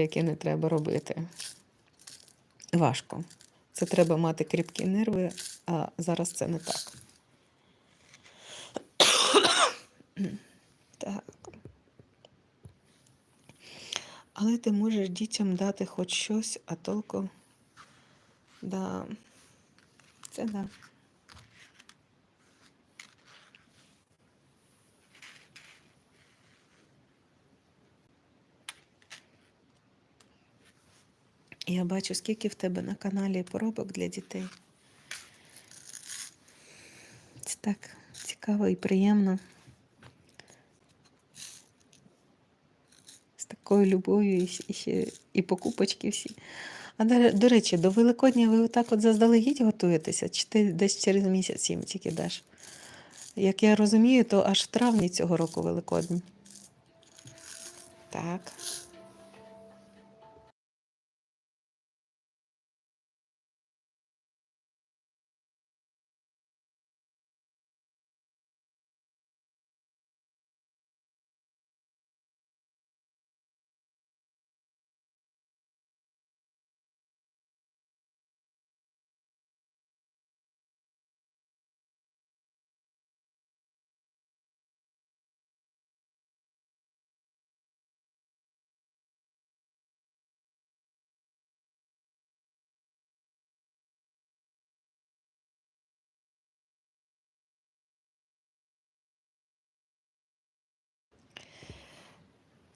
які не треба робити. Важко. Це треба мати кріпкі нерви, а зараз це не так. так. Але ти можеш дітям дати хоч щось, а толку. Да. Це да. Я бачу, скільки в тебе на каналі поробок для дітей. Це так цікаво і приємно. З такою любов'ю і, ще- і покупочки всі. А до, до речі, до Великодня ви отак от заздалегідь готуєтеся, чи ти десь через місяць їм тільки даш? Як я розумію, то аж в травні цього року Великодень. Так.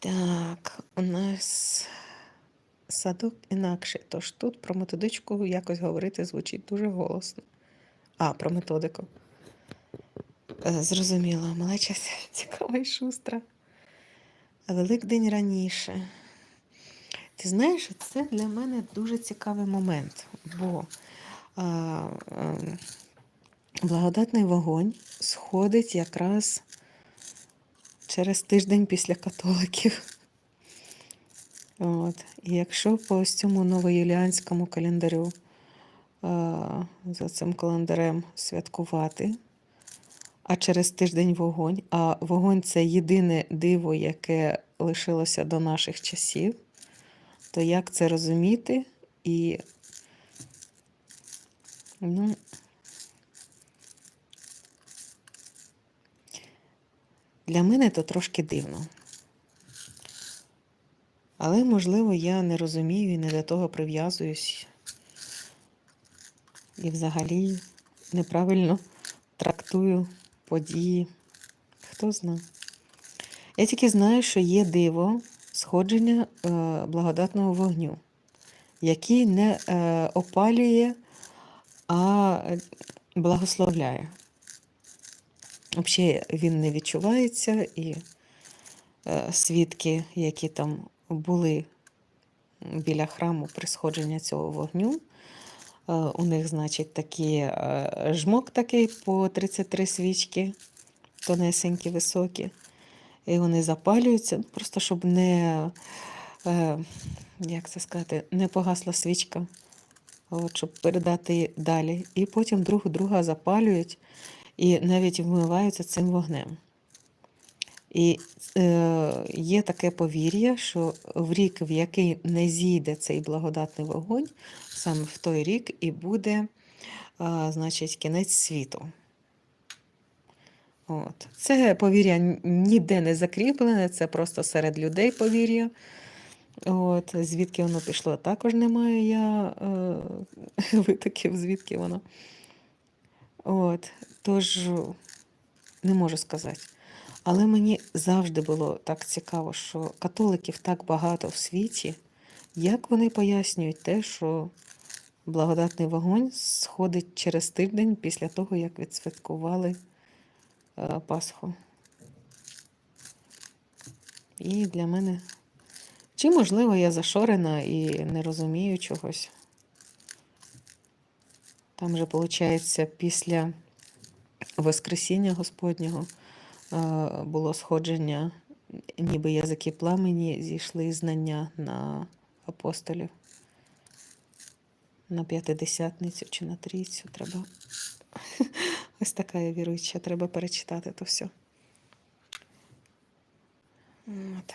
Так, у нас садок інакше, тож тут про методичку якось говорити звучить дуже голосно. А, про методику. Е, Зрозуміло, малеча цікава і шустра. Великдень раніше. Ти знаєш, це для мене дуже цікавий момент, бо а, а, благодатний вогонь сходить якраз через тиждень після католиків. От. І якщо по ось цьому новоюліанському календарю а, за цим календарем святкувати, а через тиждень вогонь, а вогонь це єдине диво, яке лишилося до наших часів, то як це розуміти? І ну, для мене то трошки дивно. Але, можливо, я не розумію і не до того прив'язуюсь. І взагалі неправильно трактую події. Хто знає. Я тільки знаю, що є диво сходження е, благодатного вогню, який не е, опалює, а благословляє. Взагалі він не відчувається, і е, свідки, які там були біля храму при сходженні цього вогню, е, у них, значить, такі е, жмок такий по 33 свічки, тонесенькі, високі. І вони запалюються, ну, просто щоб не, як це сказати, не погасла свічка, от, щоб передати далі. І потім друг друга запалюють і навіть вмиваються цим вогнем. І е, є таке повір'я, що в рік, в який не зійде цей благодатний вогонь, саме в той рік і буде, е, значить, кінець світу. От. Це повір'я ніде не закріплене, це просто серед людей повір'я. От, Звідки воно пішло, також немає я е, витоків, звідки воно. От, Тож не можу сказати. Але мені завжди було так цікаво, що католиків так багато в світі, як вони пояснюють те, що благодатний вогонь сходить через тиждень після того, як відсвяткували е, Пасху. І для мене. Чи, можливо, я зашорена і не розумію чогось. Там же, виходить, після Воскресіння Господнього е, було сходження, ніби язики пламені зійшли знання на апостолів. На п'ятидесятницю чи на трійцю треба. Ось така я віруюча, треба перечитати то все. От.